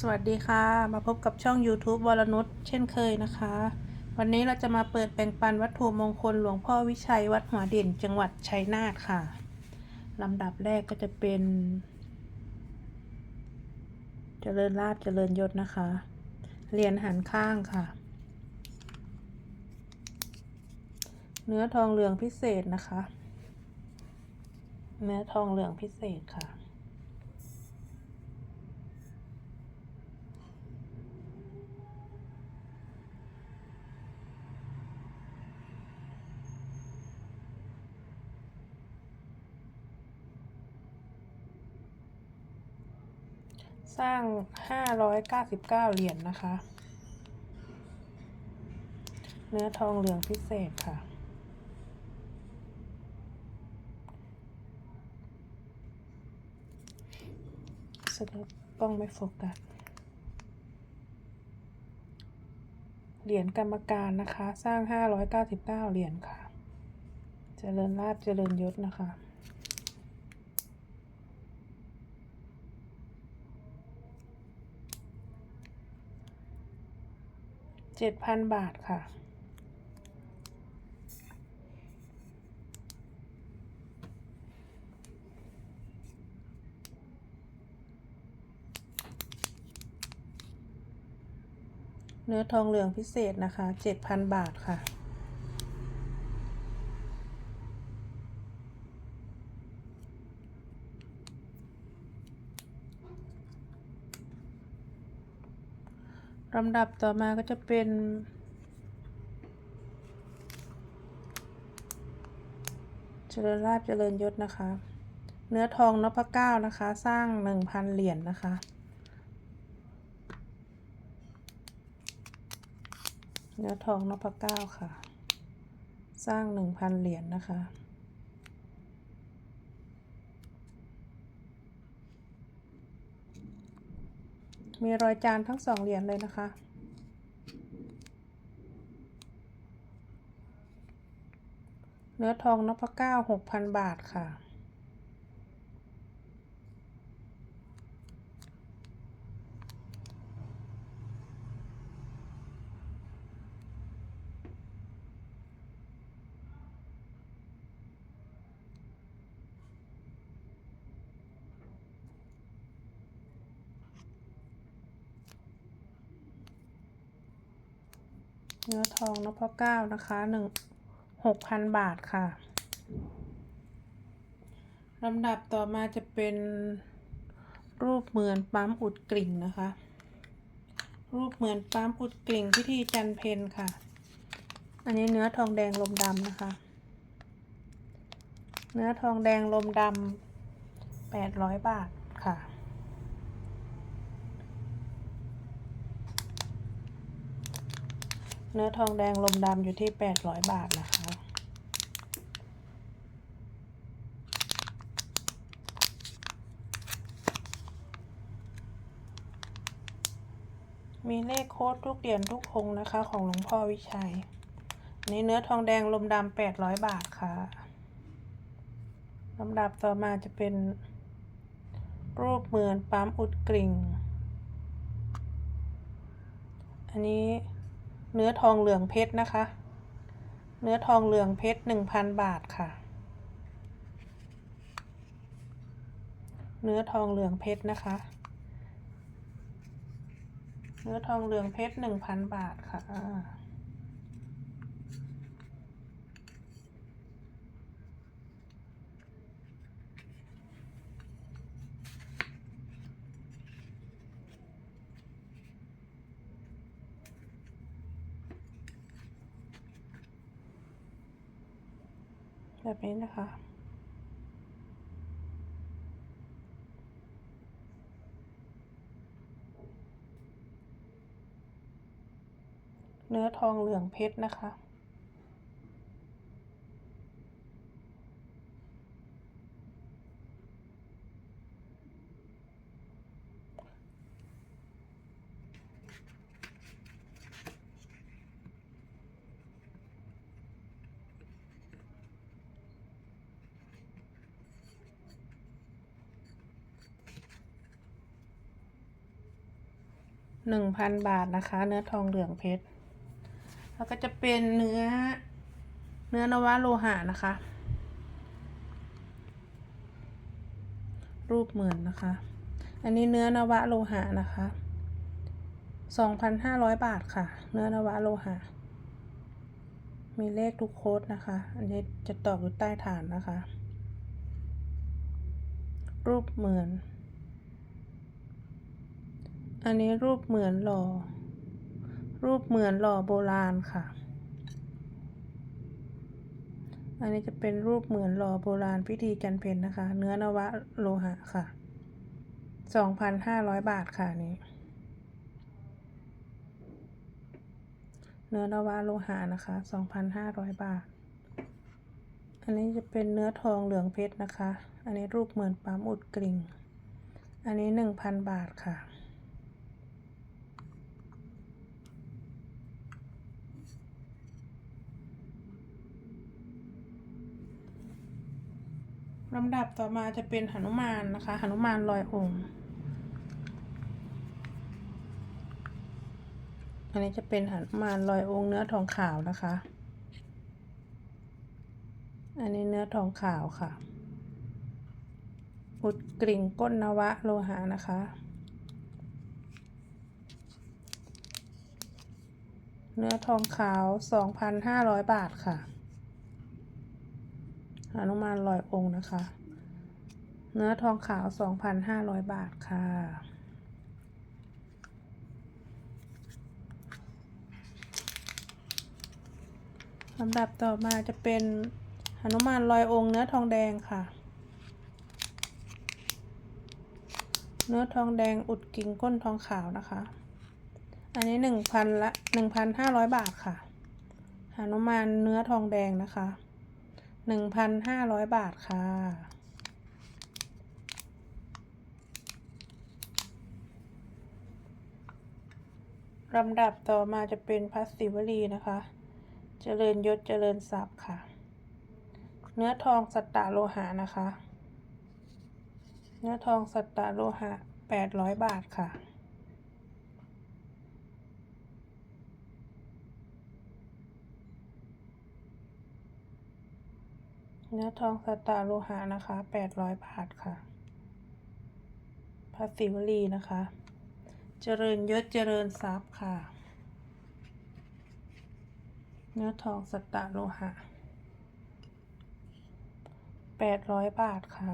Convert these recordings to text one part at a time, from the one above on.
สวัสดีค่ะ มาพบกับช่อง YouTube วรนุชเช่นเคยนะคะ วันนี้เราจะมาเปิดแบ่งปันวัตถุมงคลหลวงพ่อวิชัยวัดหัวเด่นจังหวัดชัยนาทค่ะลำดับแรกก็จะเป็น เจริญลาบเจริญยศนะคะ เรียญหันข้างค่ะ เนื้อทองเหลืองพิเศษนะคะ เนื้อทองเหลืองพิเศษค่ะ สร้าง 599 เหรียญนนะคะ เนื้อทองเหลืองพิเศษค่ะ สรุปกล้องไม่โฟกัส เหรียญกรรมการนะคะ สร้าง 599 เหรียญค่ะ เจริญราบเจริญยศนะคะ เจ็ดพันบาทค่ะ เนื้อทองเหลืองพิเศษนะคะเจ็ดพันบาทค่ะ ลำดับต่อมาก็จะเป็น เจริญราบเจริญยศนะคะ เนื้อทองนพเก้านะคะ สร้างหนึ่งพันเหรียญนนะคะ เนื้อทองนพเก้าค่ะ สร้างหนึ่งพันเหรียญนนะคะ มีรอยจานทั้งสองเหรียญเลยนะคะ เนื้อทองนพเก้าหกพันบาทค่ะ เนื้อทองนพเก้านะคะหนึ่งหกพันบาทค่ะลำดับต่อมาจะเป็นรูปเหมือนปั๊มอุดกลิ่งนะคะ รูปเหมือนปั๊มอุดกลิ่งพิธีจันเพนค่ะ อันนี้เนื้อทองแดงลมดำนะคะ เนื้อทองแดงลมดำแปดร้อยบาทค่ะ เนื้อทองแดงลมดำอยู่ที่แปดร้อยบาทนะคะ มีเลขโค้ดทุกเหรียญทุกองค์นะคะ ของหลวงพ่อวิชัยอันเนื้อทองแดงลมดำแปดร้อยบาทค่ะลำดับต่อมาจะเป็นรูปเหมือนปั๊มอุดกริ่ง อันนี้ เนื้อทองเหลืองเพชรนะคะ เนื้อทองเหลืองเพชรหนึ่งพันบาทค่ะ เนื้อทองเหลืองเพชรนะคะ เนื้อทองเหลืองเพชรหนึ่งพันบาทค่ะ แบบนี้นะคะ เนื้อทองเหลืองเพชรนะคะ หนึ่งพันบาทนะคะ เนื้อทองเหลืองเพชร แล้วก็จะเป็นเนื้อ เนื้อนวะโลหะนะคะ รูปเหมือนนะคะ อันนี้เนื้อนวะโลหะนะคะสองพันห้าร้อยบาทค่ะ เนื้อนวะโลหะ มีเลขทุกโค้ดนะคะ อันนี้จะตอกอยู่ใต้ฐานนะคะ รูปเหมือน อันนี้รูปเหมือนหล่อ รูปเหมือนหล่อโบราณค่ะ อันนี้จะเป็นรูปเหมือนหล่อโบราณพิธีจันเพนนะคะ เนื้อนวะโลหะค่ะสองพันห้าร้อยบาทค่ะนี้เนื้อนวะโลหะนะคะสองพันห้าร้อยบาท อันนี้จะเป็นเนื้อทองเหลืองเพชรนะคะ อันนี้รูปเหมือนปั๊มอุดกริ่ง อันนี้หนึ่งพันบาทค่ะ ลำดับต่อมาจะเป็นหนุมานนะคะหนุมานลอยองค์อันนี้จะเป็นหนุมานลอยองค์เนื้อทองขาวนะคะ อันนี้เนื้อทองขาวค่ะ อุดกริ่งก้นนวะโลหะนะคะ เนื้อทองขาว 2,500 บาทค่ะ หนุมานลอยองค์นะคะ เนื้อทองขาว 2,500 บาทค่ะ ลำดับต่อมาจะเป็นหนุมานลอยองค์เนื้อทองแดงค่ะ เนื้อทองแดงอุดกิ่งก้นทองขาวนะคะ อันนี้หนึ่งพันละหนึ่งพันห้าร้อยบาทค่ะหนุมานเนื้อทองแดงนะคะ หนึ่งพันห้าร้อยบาทค่ะ ลำดับต่อมาจะเป็นพัสสิวลีนะคะ เจริญยศเจริญทรัพย์ค่ะ เนื้อทองสัตตะโลหะนะคะ เนื้อทองสัตตะโลหะแปดร้อยบาทค่ะ เนื้อทองสตาร์โลหะนะคะแปดร้อยบาทค่ะภาษีวลีนะคะ เจริญยศเจริญทรัพย์ค่ะ เนื้อทองสตาร์โลหะแปดร้อยบาทค่ะ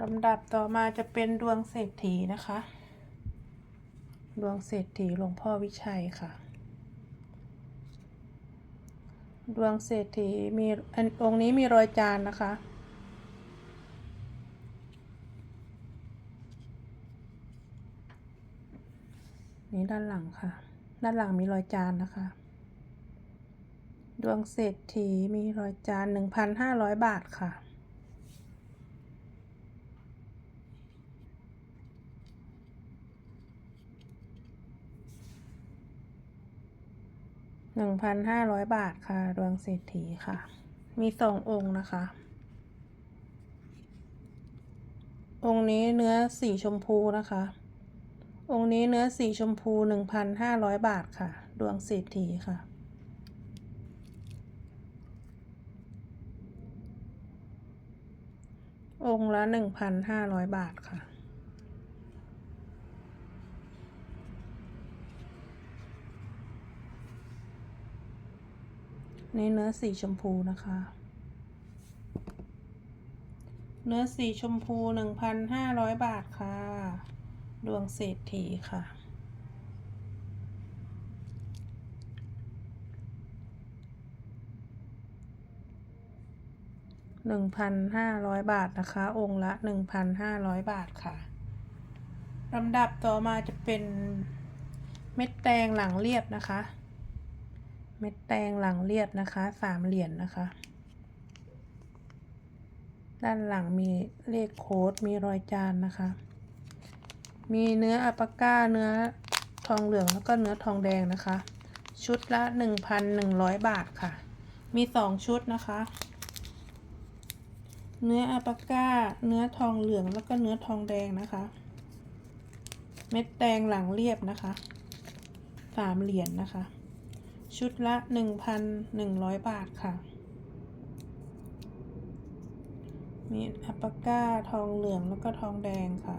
ลำดับต่อมาจะเป็นดวงเศรษฐีนะคะ ดวงเศรษฐีหลวงพ่อวิชัยค่ะ ดวงเศรษฐีมีองค์นี้มีรอยจานนะคะ นี่ด้านหลังค่ะ ด้านหลังมีรอยจานนะคะ ดวงเศรษฐีมีรอยจานหนึ่งพันห้าร้อยบาทค่ะ หนึ่งพันห้าร้อยบาทค่ะ ดวงเศรษฐีค่ะ มีสององค์นะคะ องค์นี้เนื้อสีชมพูนะคะ องค์นี้เนื้อสีชมพูหนึ่งพันห้าร้อยบาทค่ะ ดวงเศรษฐีค่ะ องค์ละหนึ่งพันห้าร้อยบาทค่ะ ในเนื้อสีชมพูนะคะ เนื้อสีชมพูหนึ่งพันห้าร้อยบาทค่ะ ดวงเศรษฐีค่ะหนึ่งพันห้าร้อยบาทนะคะ องค์ละหนึ่งพันห้าร้อยบาทค่ะลำดับต่อมาจะเป็นเม็ดแตงหลังเรียบนะคะ ม็ดแตงหลังเรียบนะคะ สามเหรียญนนะคะ ด้านหลังมีเลขโค้ด มีรอยจานนะคะ มีเนื้ออัปาก้า เนื้อทองเหลืองแล้วก็เนื้อทองแดงนะคะ ชุดละ 1,100 บาทค่ะ มีสองชุดนะคะ เนื้ออัปาก้า เนื้อทองเหลืองแล้วก็เนื้อทองแดงนะคะ เม็ดแตงหลังเรียบนะคะ สามเหรียญนะคะ ชุดละหนึ่งพันหนึ่งร้อยบาทค่ะ มีอัปก้าทองเหลืองแล้วก็ทองแดงค่ะ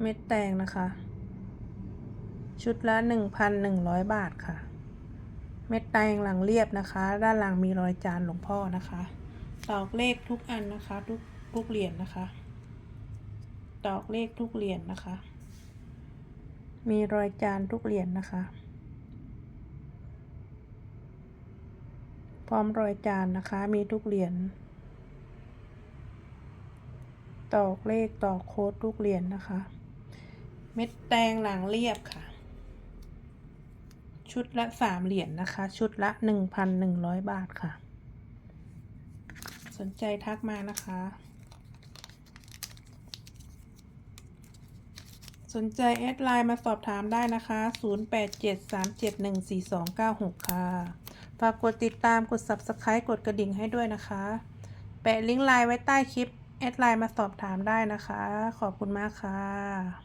เม็ดแตงนะคะ ชุดละหนึ่งพันหนึ่งร้อยบาทค่ะ เม็ดแตงหลังเรียบนะคะ ด้านหลังมีรอยจานหลวงพ่อนะคะตอกเลขทุกอันนะคะ ทุกทุกเหรียญนะคะ ตอกเลขทุกเหรียญนะคะ มีรอยจานทุกเหรียญนะคะ พร้อมรอยจานนะคะ มีทุกเหรียญ ตอกเลขตอกโค้ดทุกเหรียญนะคะ เม็ดแตงหลังเรียบค่ะ ชุดละสามเหรียญนะคะ ชุดละหนึ่งพันหนึ่งร้อยบาทค่ะ สนใจทักมานะคะ สนใจแอดไลน์มาสอบถามได้นะคะ 0873714296 ค่ะ ฝากกดติดตามกด Subscribe กดกระดิ่งให้ด้วยนะคะ แปะลิงก์ไลน์ไว้ใต้คลิป แอดไลน์มาสอบถามได้นะคะ ขอบคุณมากค่ะ